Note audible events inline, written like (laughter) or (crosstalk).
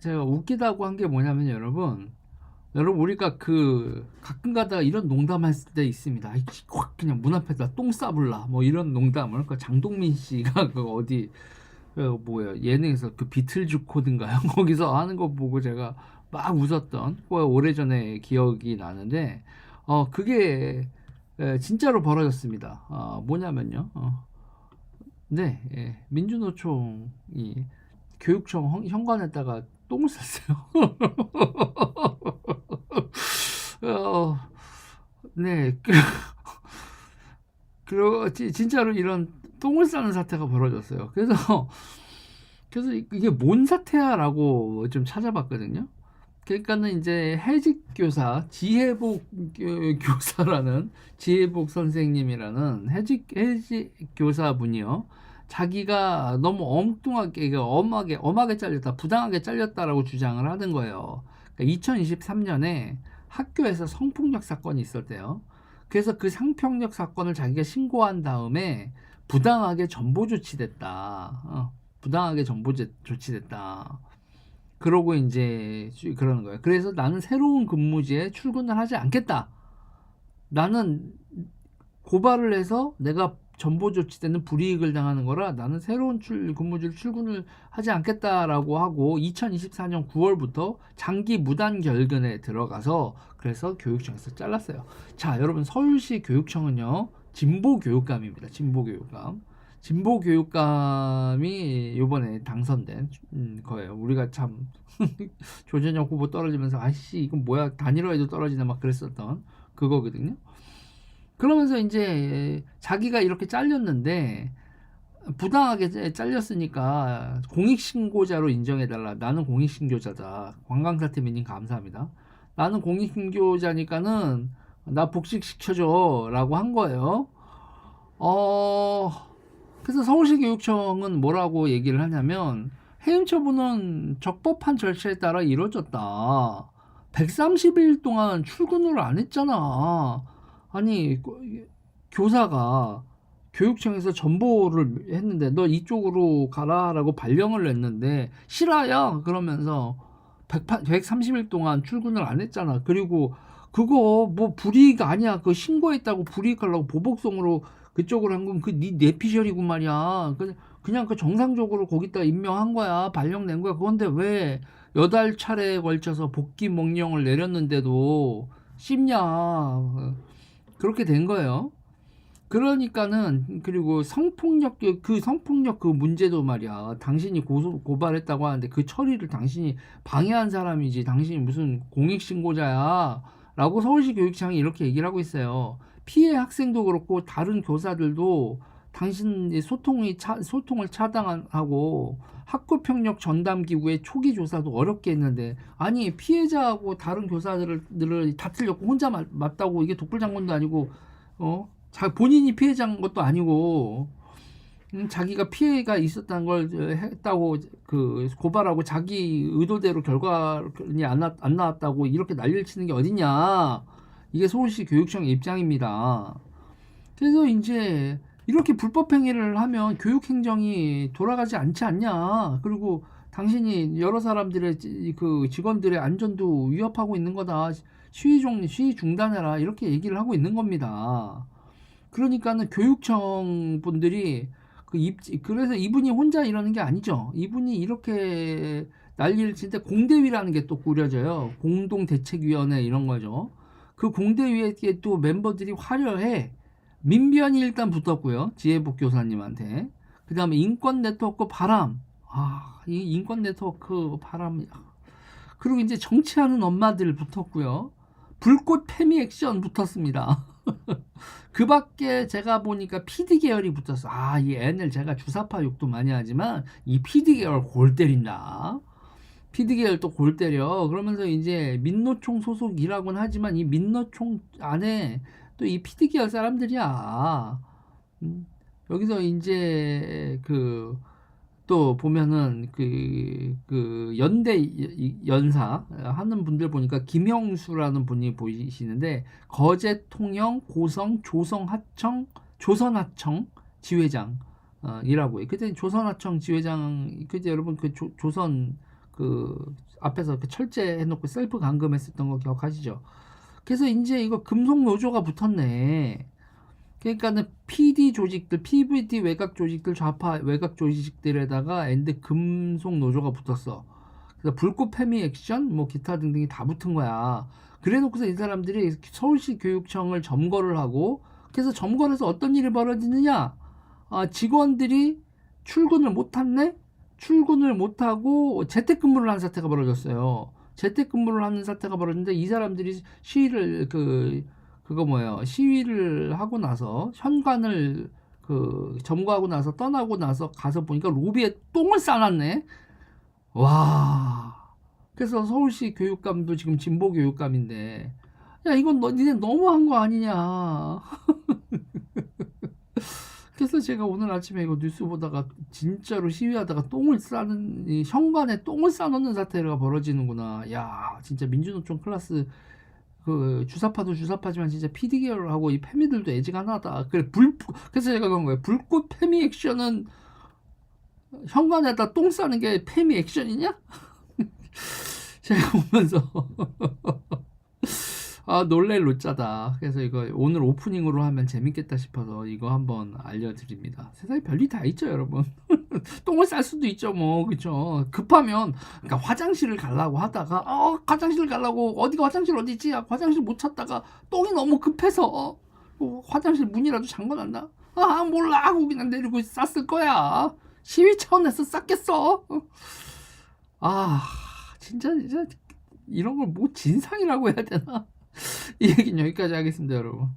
제가 웃기다고 한 게 뭐냐면 여러분 여러분 우리가 그 가끔 가다가 이런 농담할 때 있습니다. 확 그냥 문 앞에다 똥 싸불라 뭐 이런 농담을 그 장동민 씨가 (laughs) 그 어디 그 뭐야 예능에서 그 비틀즈 코드인가요? (laughs) 거기서 하는 거 보고 제가 막 웃었던 그 오래전에 기억이 나는데 어 그게 에, 진짜로 벌어졌습니다. 어, 뭐냐면요. 어, 네, 예, 민주노총이 교육청 현- 현관에다가 똥을 쌌어요. (laughs) 어, 네, 그, 지- 진짜로 이런 똥을 싸는 사태가 벌어졌어요. 그래서, 그래서 이- 이게 뭔 사태야라고 좀 찾아봤거든요. 그러니까는 이제 해직 교사, 지혜복 교- 교사라는 지혜복 선생님이라는 해직 해직 교사분이요. 자기가 너무 엉뚱하게, 엄하게, 엄하게 잘렸다, 부당하게 잘렸다라고 주장을 하는 거예요. 2023년에 학교에서 성폭력 사건이 있었대요. 그래서 그 성폭력 사건을 자기가 신고한 다음에 부당하게 전보 조치됐다. 어, 부당하게 전보 조- 조치됐다. 그러고 이제 주- 그러는 거예요. 그래서 나는 새로운 근무지에 출근을 하지 않겠다. 나는 고발을 해서 내가 전보 조치되는 불이익을 당하는 거라 나는 새로운 출, 근무지를 출근을 하지 않겠다라고 하고 2024년 9월부터 장기 무단 결근에 들어가서 그래서 교육청에서 잘랐어요. 자, 여러분 서울시 교육청은요 진보 교육감입니다. 진보 교육감. 진보 교육감이 이번에 당선된 음, 거예요. 우리가 참 (laughs) 조전혁 후보 떨어지면서 아씨 이건 뭐야 단일화에도 떨어지나 막 그랬었던 그거거든요. 그러면서 이제 자기가 이렇게 잘렸는데 부당하게 잘렸으니까 공익신고자로 인정해달라. 나는 공익신고자다. 관광사태민님 감사합니다. 나는 공익신고자니까는 나 복직시켜줘 라고 한 거예요. 어, 그래서 서울시 교육청은 뭐라고 얘기를 하냐면 해임 처분은 적법한 절차에 따라 이루어졌다. 130일 동안 출근을 안 했잖아. 아니 그- 교사가 교육청에서 전보를 했는데 너 이쪽으로 가라라고 발령을 냈는데 싫어요 그러면서 1 130일 동안 출근을 안 했잖아. 그리고 그거 뭐 불이익 아니야. 그 신고했다고 불이익 하려고 보복성으로 그쪽으로 한 건 그네 내피셜이고 말이야. 그- 그냥 그 정상적으로 거기다 임명한 거야. 발령 낸 거야. 그런데 왜 여덟 차례에 걸쳐서 복귀 명령을 내렸는데도 씹냐. 그렇게 된 거예요. 그러니까는 그리고 성폭력 그 성폭력 그 문제도 말이야. 당신이 고소 고발했다고 하는데 그 처리를 당신이 방해한 사람이지. 당신이 무슨 공익 신고자야라고 서울시 교육청이 이렇게 얘기를 하고 있어요. 피해 학생도 그렇고 다른 교사들도 당신이 소통이 차, 소통을 차단하고 학교 폭력 전담 기구의 초기 조사도 어렵게 했는데 아니 피해자하고 다른 교사들을 들을 다 틀렸고 혼자 맞, 맞다고 이게 독불 장군도 아니고 어? 자 본인이 피해자인 것도 아니고 음, 자기가 피해가 있었다는 걸 어, 했다고 그 고발하고 자기 의도대로 결과는 안, 나, 안 나왔다고 이렇게 난리를 치는 게 어딨냐 이게 서울시 교육청의 입장입니다. 그래서 이제 이렇게 불법 행위를 하면 교육 행정이 돌아가지 않지 않냐. 그리고 당신이 여러 사람들의 지- 그 직원들의 안전도 위협하고 있는 거다. 시위 중 시위 중단해라. 이렇게 얘기를 하고 있는 겁니다. 그러니까는 교육청 분들이 그 입, 그래서 이분이 혼자 이러는 게 아니죠. 이분이 이렇게 난리를 칠때 공대위라는 게 또 꾸려져요. 공동대책위원회 이런 거죠. 그 공대위에 또 멤버들이 화려해. 민변이 일단 붙었고요. 지혜복 교사님한테. 그 다음에 인권 네트워크 바람. 아, 이 인권 네트워크 바람. 그리고 이제 정치하는 엄마들 붙었고요. 불꽃 페미 액션 붙었습니다. (laughs) 그 밖에 제가 보니까 PD 계열이 붙었어. 아, 이 애들 제가 주사파 욕도 많이 하지만 이 PD 계열 골 때린다. PD 계열 또 골 때려. 그러면서 이제 민노총 소속이라고는 하지만 이 민노총 안에 또이 PD 계열 사람들이야. 음, 여기서 이제 그 또 보면은 그, 그 연대 이- 연사 하는 분들 보니까 김영수라는 분이 보이시는데 거제 통영 고성 조성 하청 조선 하청 지회장 어, 이라고. 그때 조선하청 지회장 그때 여러분 그 조, 조선 그 앞에서 그 철제 해놓고 셀프 감금했었던 거 기억하시죠? 그래서 이제 이거 금속 노조가 붙었네. 그러니까는 PD 조직들, PVD 외곽 조직들, 좌파 외곽 조직들에다가 엔드 금속 노조가 붙었어. 그래서 불꽃 페미 액션, 뭐 기타 등등이 다 붙은 거야. 그래놓고서 이 사람들이 서울시 교육청을 점거를 하고, 그래서 점거를 해서 어떤 일이 벌어지느냐? 아, 직원들이 출근을 못했네? 출근을 못하고 재택근무를 하는 사태가 벌어졌어요. 재택근무를 하는 사태가 벌어졌는데 이 사람들이 시위를 그 그거 뭐예요 시위를 하고 나서 현관을 그 점거하고 나서 떠나고 나서 가서 보니까 로비에 똥을 싸놨네. 와. 그래서 서울시 교육감도 지금 진보 교육감인데 야 이건 너 니네 너무한 거 아니냐. 그래서 제가 오늘 아침에 이거 뉴스 보다가 진짜로 시위하다가 똥을 싸는 이 현관에 똥을 싸놓는 사태가 벌어지는구나. 야, 진짜 민주노총 클래스 그 주사파도 주사파지만 진짜 PD 계열하고 이 페미들도 애지간하다. 그래 불 그래서 제가 그런 거예요. 불꽃 페미 액션은 현관에다 똥 싸는 게 페미 액션이냐? (laughs) 제가 보면서 (laughs) 아 놀랄 로짜다. 그래서 이거 오늘 오프닝으로 하면 재밌겠다 싶어서 이거 한번 알려드립니다. 세상에 별일 다 있죠, 여러분. (laughs) 똥을 쌀 수도 있죠, 뭐 그렇죠. 급하면 그러니까 화장실을 가려고 하다가 어 화장실 가려고 어디가 화장실 어디 있지? 아, 화장실 못 찾다가 똥이 너무 급해서 어, 어, 화장실 문이라도 잠궈놨나? 아 몰라 하고 그냥 내리고 쌌을 거야. 시위 차원에서 쌌겠어. 어. 아 진짜 진짜 이런 걸 뭐 진상이라고 해야 되나? (laughs) 이 얘기는 여기까지 하겠습니다, 여러분.